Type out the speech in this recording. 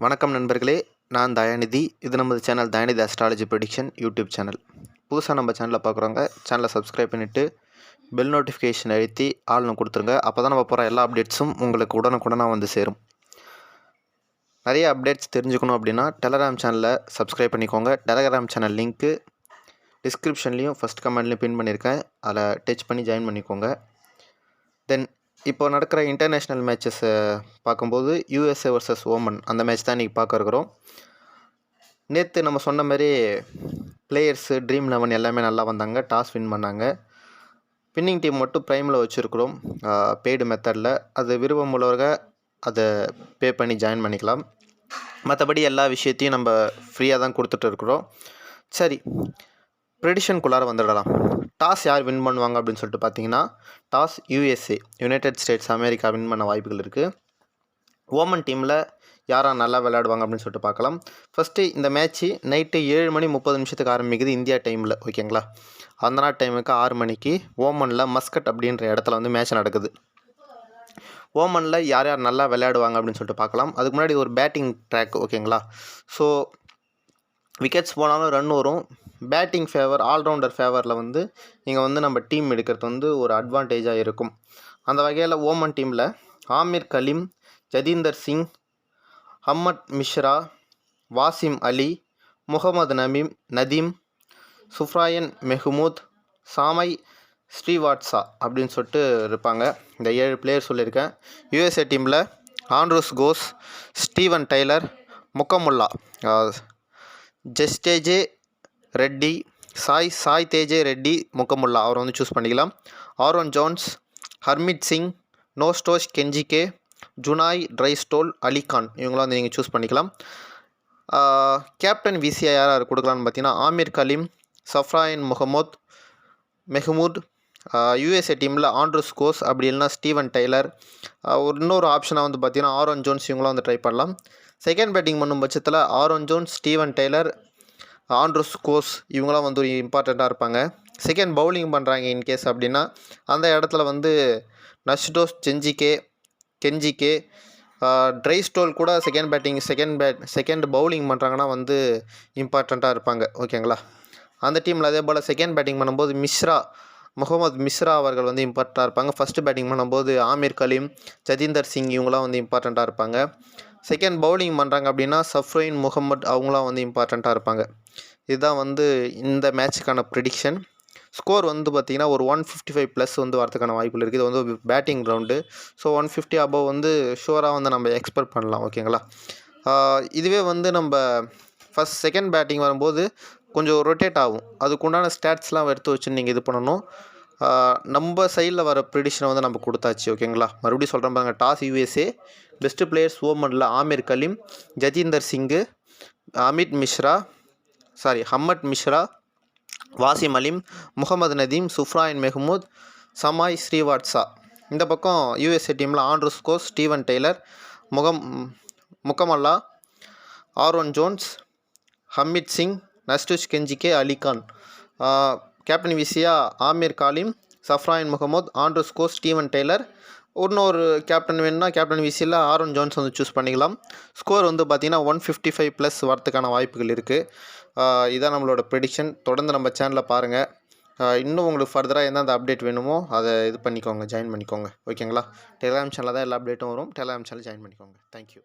வணக்கம் நண்பர்களே நான் தயாநிதி. இது நமது channel Dayanidhi astrology prediction YouTube channel. புதுசாக நம்ம சேனலில் பார்க்குறவங்க சேனலை சப்ஸ்கிரைப் பண்ணிவிட்டு பெல் நோட்டிஃபிகேஷன் அழுத்தி ஆள்னு கொடுத்துருங்க. அப்போ தான் நம்ம போகிற எல்லா அப்டேட்ஸும் உங்களுக்கு உடனுக்குடனாக வந்து சேரும். நிறைய அப்டேட்ஸ் தெரிஞ்சுக்கணும் அப்படின்னா டெலகிராம் சேனலை சப்ஸ்கிரைப் பண்ணிக்கோங்க. டெலகிராம் சேனல் லிங்க்கு டிஸ்கிரிப்ஷன்லேயும் ஃபஸ்ட் கமெண்ட்லேயும் பின் பண்ணியிருக்கேன். அதில் டச் பண்ணி ஜாயின் பண்ணிக்கோங்க. தென் இப்போ நடக்கிற இன்டர்நேஷ்னல் மேட்சஸை பார்க்கும்போது யூஎஸ்ஏ வர்சஸ் ஓமன் அந்த மேட்ச் தான் இன்றைக்கி பார்க்க இருக்கிறோம். நேற்று நம்ம சொன்ன மாதிரி பிளேயர்ஸு ட்ரீம் லெவன் எல்லாமே நல்லா வந்தாங்க. டாஸ் வின் பண்ணாங்க. வின்னிங் டீம் மட்டும் ப்ரைமில் வச்சுருக்குறோம். பெய்டு மெத்தடில் அது விருப்பம் உள்ளவர்க அதை பே பண்ணி ஜாயின் பண்ணிக்கலாம். மற்றபடி எல்லா விஷயத்தையும் நம்ம ஃப்ரீயாக தான் கொடுத்துட்டு இருக்கிறோம். சரி ப்ரெடிஷனுக்குள்ளார வந்துடலாம். டாஸ் யார் வின் பண்ணுவாங்க அப்படின்னு சொல்லிட்டு பார்த்தீங்கன்னா toss USA United States America win பண்ண வாய்ப்புகள் இருக்குது ஓமன் டீமில் யாராக நல்லா விளையாடுவாங்க அப்படின்னு சொல்லிட்டு பார்க்கலாம். ஃபஸ்ட்டு இந்த மேட்ச்சு நைட்டு ஏழு மணி முப்பது நிமிஷத்துக்கு ஆரம்பிக்குது இந்தியா டைமில் ஓகேங்களா அந்த நாள் டைமுக்கு ஆறு மணிக்கு ஓமனில் மஸ்கட் அப்படின்ற இடத்துல வந்து மேட்ச் நடக்குது. ஓமனில் யார் யார் நல்லா விளையாடுவாங்க அப்படின்னு சொல்லிட்டு பார்க்கலாம். அதுக்கு முன்னாடி ஒரு பேட்டிங் ட்ராக் ஓகேங்களா ஸோ விக்கெட்ஸ் போனாலும் ரன் வரும். பேட்டிங் ஃபேவர் ஆல்ரவுண்டர் ஃபேவரில் வந்து நீங்கள் வந்து நம்ம டீம் எடுக்கிறது வந்து ஒரு அட்வான்டேஜாக இருக்கும். அந்த வகையில் ஓமன் டீமில் ஆமீர் கலீம் ஜதீந்தர் சிங் ஹம்மட் மிஷ்ரா வாசிம் அலி முகமது நமீம் நதீம் சுஃப்ராயன் மெஹமூத் சாமை ஸ்ரீவாட்ஸா அப்படின்னு சொல்லிட்டு இருப்பாங்க. இந்த ஏழு பிளேயர் சொல்லியிருக்கேன். யூஎஸ்ஏ டீமில் Andries Gous Steven Taylor Mukkamalla. ஜெஸ்டேஜே ரெட்டி சாய் சாய் தேஜே ரெட்டி முக்கமுல்லா அவரை வந்து சூஸ் பண்ணிக்கலாம். Aaron Jones Harmeet Singh Nosthush Kenjige Juanoy Drysdale Ali Khan. இவங்களாம் வந்து நீங்கள் சூஸ் பண்ணிக்கலாம். கேப்டன் விசிஐ யார் யார் கொடுக்கலான்னு பார்த்தீங்கன்னா ஆமீர் கலீம் சஃப்ராயின் முகமது மெஹமூத் யூஎஸ்ஏ டீமில் ஆண்ட்ரூஸ் கோஸ் அப்படி இல்லைனா ஸ்டீவன் டெய்லர். ஒரு இன்னொரு ஆப்ஷனாக வந்து பார்த்தீங்கன்னா ஆரோன் ஜோன்ஸ் இவங்களாம் வந்து ட்ரை பண்ணலாம். செகண்ட் பேட்டிங் பண்ணும் பட்சத்தில் Aaron Jones Steven Taylor Andries Gous இவங்களாம் வந்து ஒரு இம்பார்ட்டண்ட்டாக இருப்பாங்க. செகண்ட் பவுலிங் பண்ணுறாங்க இன்கேஸ் அப்படின்னா அந்த இடத்துல வந்து நஷ்டோஸ் செஞ்சிகே கெஞ்சிகே ட்ரை ஸ்டோல் கூட second batting second bat second bowling பண்ணுறாங்கன்னா வந்து இம்பார்ட்டண்ட்டாக இருப்பாங்க. ஓகேங்களா? அந்த டீமில் அதே போல் செகண்ட் பேட்டிங் பண்ணும்போது மிஸ்ரா முகமது மிஸ்ரா அவர்கள் வந்து இம்பார்ட்டண்ட்டாக இருப்பாங்க. ஃபஸ்ட்டு பேட்டிங் பண்ணும்போது ஆமீர் கலீம் ஜதீந்தர் சிங் இவங்களாம் வந்து இம்பார்ட்டண்ட்டாக இருப்பாங்க. செகண்ட் பவுலிங் பண்ணுறாங்க அப்படின்னா சஃப்ரைன் முகமது அவங்களாம் வந்து இம்பார்ட்டண்ட்டாக இருப்பாங்க. இதுதான் வந்து இந்த மேட்சுக்கான ப்ரிடிக்ஷன் ஸ்கோர் வந்து பார்த்திங்கன்னா ஒரு ஒன் ஃபிஃப்டி ஃபைவ் ப்ளஸ் வந்து வரதுக்கான வாய்ப்புகள் இருக்குது இது வந்து batting round so one fifty above வந்து ஷுவராக வந்து நம்ம எக்ஸ்பெக்ட் பண்ணலாம். ஓகேங்களா இதுவே வந்து நம்ம ஃபஸ்ட் செகண்ட் பேட்டிங் வரும்போது கொஞ்சம் ரொட்டேட் ஆகும். அதுக்குண்டான ஸ்டாட்ஸ்லாம் எடுத்து வச்சு நீங்கள் இது பண்ணணும். நம்ம சைடில் வர ப்ரிடிஷனை வந்து நம்ம கொடுத்தாச்சு ஓகேங்களா மறுபடியும் சொல்கிறேன் பாருங்கள் டாஸ் யூஎஸ்ஏ பெஸ்ட்டு பிளேயர்ஸ் ஓமனில் ஆமீர் கலீம் ஜதீந்தர் சிங்கு அமித் மிஸ்ரா சாரி ஹம்மட் மிஸ்ரா வாசிம் அலீம் முகமது நதீம் சுஃப்ராயின் மெஹமூத் சமாய் ஸ்ரீவாட்ஸா இந்த பக்கம் யூஎஸ்ஏ டீமில் ஆண்ட்ரூஸ் கோஸ் ஸ்டீவன் டெய்லர் முகம் முகமல்லா Aaron Jones Harmeet Singh Nosthush Kenjige Ali Khan. Captain Visia Aamir Kaleem சஃப்ராயின் Mohammed Andries Gous Steven Taylor. இன்னொரு கேப்டன் வேணும்னா கேப்டன் விசியில் ஆரோன் ஜோன்ஸ் வந்து சூஸ் பண்ணிக்கலாம். ஸ்கோர் வந்து பார்த்திங்கன்னா ஒன் ஃபிஃப்டி ஃபைவ் ப்ளஸ் வரத்துக்கான வாய்ப்புகள் இருக்குது இதான் நம்மளோட ப்ரெடிக்ஷன் தொடர்ந்து நம்ம சேனலில் பாருங்கள் இன்னும் உங்களுக்கு ஃபர்தராக எந்தெந்த அப்டேட் வேணுமோ அதை இது பண்ணிக்கோங்க ஜாயின் பண்ணிக்கோங்க. ஓகேங்களா டெலிகிராம் சேனலில் தான் எல்லா அப்டேட்டும் வரும். டெலிகிராம் சேனல் ஜாயின் பண்ணிக்கோங்க. Thank you